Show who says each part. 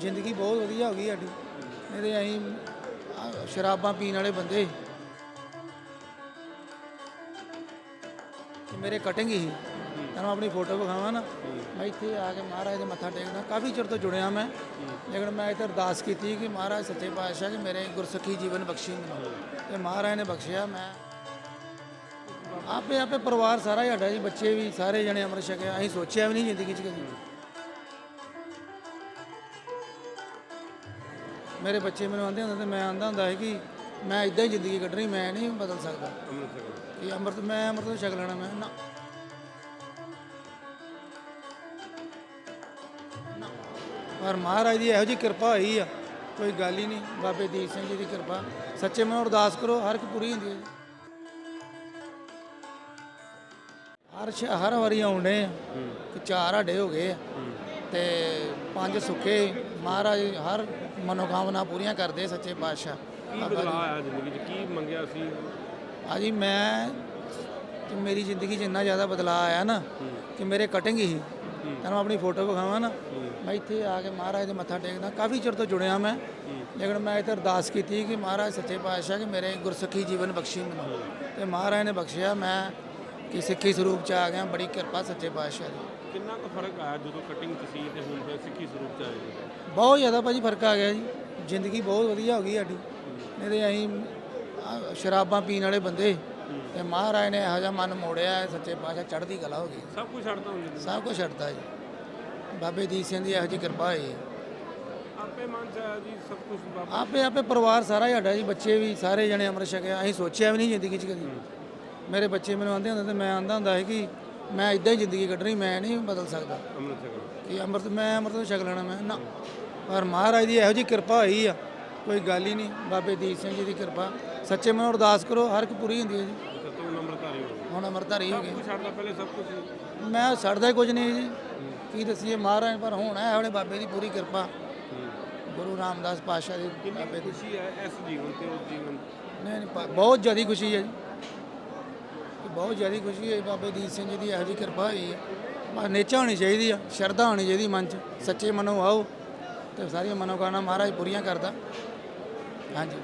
Speaker 1: ਜ਼ਿੰਦਗੀ ਬਹੁਤ ਵਧੀਆ ਹੋ ਗਈ ਸਾਡੀ। ਇਹਦੇ ਅਸੀਂ ਆਹ ਸ਼ਰਾਬਾਂ ਪੀਣ ਵਾਲੇ ਬੰਦੇ। ਤੇ ਮੇਰੇ ਕਟਿੰਗ ਹੀ ਤੈਨੂੰ ਆਪਣੀ ਫੋਟੋ ਵਿਖਾਵਾਂ ਨਾ। ਮੈਂ ਇੱਥੇ ਆ ਕੇ ਮਹਾਰਾਜ ਦੇ ਮੱਥਾ ਟੇਕਣਾ ਕਾਫੀ ਚਿਰ ਤੋਂ ਜੁੜਿਆ ਮੈਂ। ਲੇਕਿਨ ਮੈਂ ਇੱਥੇ ਅਰਦਾਸ ਕੀਤੀ ਕਿ ਮਹਾਰਾਜ ਸੱਚੇ ਪਾਤਸ਼ਾਹ ਕਿ ਮੇਰੇ ਗੁਰਸਖੀ ਜੀਵਨ ਬਖਸ਼ੀ ਮੈਨੂੰ। ਤੇ ਮਹਾਰਾਜ ਨੇ ਬਖਸ਼ਿਆ ਮੈਂ। ਆਪੇ ਆਪੇ ਪਰਿਵਾਰ ਸਾਰਾ ਹੀ ਸਾਡਾ ਜੀ, ਬੱਚੇ ਵੀ ਸਾਰੇ ਜਣੇ ਅੰਮ੍ਰਿਤ ਛਕਿਆ। ਅਸੀਂ ਸੋਚਿਆ ਵੀ ਨਹੀਂ ਜ਼ਿੰਦਗੀ 'ਚ ਕਦੀ। ਮੇਰੇ ਬੱਚੇ ਮੈਨੂੰ ਆਂਦੇ ਹੁੰਦੇ ਤੇ ਮੈਂ ਆਂਦਾ ਹੁੰਦਾ ਸੀ ਕਿ ਮੈਂ ਇਦਾਂ ਹੀ ਜ਼ਿੰਦਗੀ ਕੱਢਣੀ ਮੈਂ ਨਹੀਂ ਬਦਲ ਸਕਦਾ। ਕਿ ਅੰਮ੍ਰਿਤ ਮੈਂ ਅੰਮ੍ਰਿਤ ਨੂੰ ਛਕ ਲੈਣਾ ਮੈਂ ਨਾ। ਪਰ ਮਹਾਰਾਜ ਦੀ ਇਹੋ ਜੀ ਕਿਰਪਾ ਹੋਈ ਆ ਕੋਈ ਗੱਲ ਹੀ ਨਹੀਂ। ਬਾਬੇ ਦੀਪ ਸਿੰਘ ਜੀ ਦੀ ਕਿਰਪਾ। ਸੱਚੇ ਮਨੋਂ ਅਰਦਾਸ ਕਰੋ ਹਰ ਇੱਕ ਪੂਰੀ ਹੁੰਦੀ ਹੈ ਜੀ। ਹਰ ਹਰ ਵਾਰੀ ਆਉਂਦੇ ਆ ਕਿ ਚਾਰ ਸਾਡੇ ਹੋ ਗਏ ਆ। ਤੇ ਪੰਜ ਸੁੱਕੇ ਮਹਾਰਾਜ ਹਰ ਮਨੋਕਾਮਨਾ ਪੂਰੀਆਂ ਕਰਦੇ ਸੱਚੇ ਪਾਤਸ਼ਾਹ।
Speaker 2: ਕੀ ਬਦਲਾਅ ਆਇਆ ਜ਼ਿੰਦਗੀ 'ਚ? ਕੀ ਮੰਗਿਆ ਸੀ?
Speaker 1: ਭਾਜੀ ਮੈਂ ਕਿ ਮੇਰੀ ਜ਼ਿੰਦਗੀ 'ਚ ਇੰਨਾ ਜ਼ਿਆਦਾ ਬਦਲਾਅ ਆਇਆ ਨਾ ਕਿ ਮੇਰੇ ਕਟਿੰਗ ਹੀ। ਤੈਨੂੰ ਆਪਣੀ ਫੋਟੋ ਵਿਖਾਵਾਂ ਨਾ। ਮੈਂ ਇੱਥੇ ਆ ਕੇ ਮਹਾਰਾਜ ਦੇ ਮੱਥਾ ਟੇਕਦਾ ਕਾਫੀ ਚਿਰ ਤੋਂ ਜੁੜਿਆ ਮੈਂ। ਲੇਕਿਨ ਮੈਂ ਇੱਥੇ ਅਰਦਾਸ ਕੀਤੀ ਕਿ ਮਹਾਰਾਜ ਸੱਚੇ ਪਾਤਸ਼ਾਹ ਕਿ ਮੇਰੇ ਗੁਰਸਖੀ ਜੀਵਨ ਬਖਸ਼ੀ ਮੈਨੂੰ। ਤੇ ਮਹਾਰਾਜ ਨੇ ਬਖਸ਼ਿਆ ਮੈਂ ਕਿ ਸਿੱਖੀ ਸਰੂਪ 'ਚ ਆ ਗਿਆ ਬੜੀ ਕਿਰਪਾ ਸੱਚੇ ਪਾਤਸ਼ਾਹ ਦੀ।
Speaker 2: ਕਿੰਨਾ ਕੁ ਫ਼ਰਕ ਆਇਆ ਜਦੋਂ ਕਟਿੰਗ 'ਚ ਸੀ ਤੇ ਹੁਣ ਫਿਰ ਸਿੱਖੀ ਸਰੂਪ 'ਚ ਆਏ ਜੀ?
Speaker 1: ਬਹੁਤ ਜ਼ਿਆਦਾ ਭਾਜੀ ਫ਼ਰਕ ਆ ਗਿਆ ਜੀ। ਜ਼ਿੰਦਗੀ ਬਹੁਤ ਵਧੀਆ ਹੋ ਗਈ ਸਾਡੀ। ਇਹਦੇ ਅਸੀਂ ਆਹ ਸ਼ਰਾਬਾਂ ਪੀਣ ਵਾਲੇ ਬੰਦੇ। ਤੇ ਮਹਾਰਾਜ ਨੇ ਇਹੋ ਜਿਹਾ ਮਨ ਮੋੜਿਆ ਹੈ, ਸੱਚੇ ਪਾਤਸ਼ਾਹ ਚੜ੍ਹਦੀ ਕਲਾ ਹੋ ਗਈ।
Speaker 2: ਸਭ ਕੁਝ ਛੱਡਤਾ ਹੁਣ
Speaker 1: ਸਭ ਕੁਝ ਛੱਡਤਾ ਜੀ। ਬਾਬੇ ਦੀਪ ਸਿੰਘ ਦੀ ਇਹੋ ਜਿਹੀ ਕਿਰਪਾ ਹੋਈ ਹੈ।
Speaker 2: ਆਪੇ ਮਨ 'ਚ ਆਇਆ ਜੀ ਸਭ ਕੁਝ ਬਾਬਾ
Speaker 1: ਆਪੇ ਆਪੇ ਪਰਿਵਾਰ ਸਾਰਾ ਹੀ ਸਾਡਾ ਜੀ। ਬੱਚੇ ਵੀ ਸਾਰੇ ਜਣੇ ਅੰਮ੍ਰਿਤ ਛਕਿਆ। ਅਸੀਂ ਸੋਚਿਆ ਵੀ ਨਹੀਂ ਜ਼ਿੰਦਗੀ 'ਚ ਕਦੀ। ਮੇਰੇ ਬੱਚੇ ਮੈਨੂੰ ਆਂਦੇ ਹੁੰਦੇ ਤੇ ਮੈਂ ਆਂਦਾ ਹੁੰਦਾ ਸੀ ਕਿ ਮੈਂ ਇਦਾਂ ਹੀ ਜ਼ਿੰਦਗੀ ਕੱਢਣੀ ਮੈਂ ਨਹੀਂ ਬਦਲ ਸਕਦਾ।
Speaker 2: ਅੰਮ੍ਰਿਤ ਛਕਣਾ
Speaker 1: ਕਿ ਅੰਮ੍ਰਿਤ ਮੈਂ ਅੰਮ੍ਰਿਤ ਨੂੰ ਛਕ ਲੈਣਾ ਮੈਂ ਨਾ। ਪਰ ਮਹਾਰਾਜ ਦੀ ਇਹੋ ਜਿਹੀ ਕਿਰਪਾ ਹੋਈ ਆ ਕੋਈ ਗੱਲ ਹੀ ਨਹੀਂ। ਬਾਬੇ ਦੀਪ ਸਿੰਘ ਜੀ ਦੀ ਕਿਰਪਾ। ਸੱਚੇ ਮਨੋਂ ਅਰਦਾਸ ਕਰੋ ਹਰ ਇੱਕ ਪੂਰੀ ਹੁੰਦੀ ਹੈ ਜੀ।
Speaker 2: ਅੱਛਾ ਤੂੰ ਅੰਮ੍ਰਿਤਧਾਰੀ ਹੋ
Speaker 1: ਹੁਣ ਅੰਮ੍ਰਿਤਧਾਰੀ ਹੋ ਗਏ।
Speaker 2: ਕੁਝ ਛੱਡਦਾ ਪਹਿਲੇ ਸਭ ਕੁਝ
Speaker 1: ਮੈਂ ਛੱਡਦਾ ਕੁਝ ਨਹੀਂ ਜੀ। ਕੀ ਦਸੀਏ ਮਹਾਰਾਜ ਪਰ ਹੁਣ ਹੈ ਵਾਲੇ ਬਾਬੇ ਦੀ ਪੂਰੀ ਕਿਰਪਾ। ਗੁਰੂ ਰਾਮਦਾਸ ਦੀ
Speaker 2: ਕਿੰਨੀ
Speaker 1: ਬਾਬੇ ਦੀ।
Speaker 2: ਖੁਸ਼ੀ ਹੈ ਇਸ ਜੀਵਨ ਤੇ ਉਸ ਜੀਵਨ?
Speaker 1: ਨਹੀਂ ਬਹੁਤ ਜ਼ਿਆਦਾ ਖੁਸ਼ੀ ਹੈ ਜੀ। ਬਹੁਤ ਜ਼ਿਆਦਾ ਖੁਸ਼ੀ ਹੋਈ ਬਾਬੇ ਦੀਪ ਸਿੰਘ ਜੀ ਦੀ, ਇਹੋ ਜਿਹੀ ਕਿਰਪਾ ਹੋਈ ਹੈ ਨੇਚਾ ਹੋਣੀ ਚਾਹੀਦੀ ਆ, ਸ਼ਰਧਾ ਹੋਣੀ ਚਾਹੀਦੀ ਮਨ 'ਚ, ਸੱਚੇ ਮਨੋਂ ਆਓ ਤੇ ਸਾਰੀਆਂ ਮਨੋਕਾਮਨਾ ਮਹਾਰਾਜ ਪੂਰੀਆਂ ਕਰਦਾ। ਹਾਂਜੀ।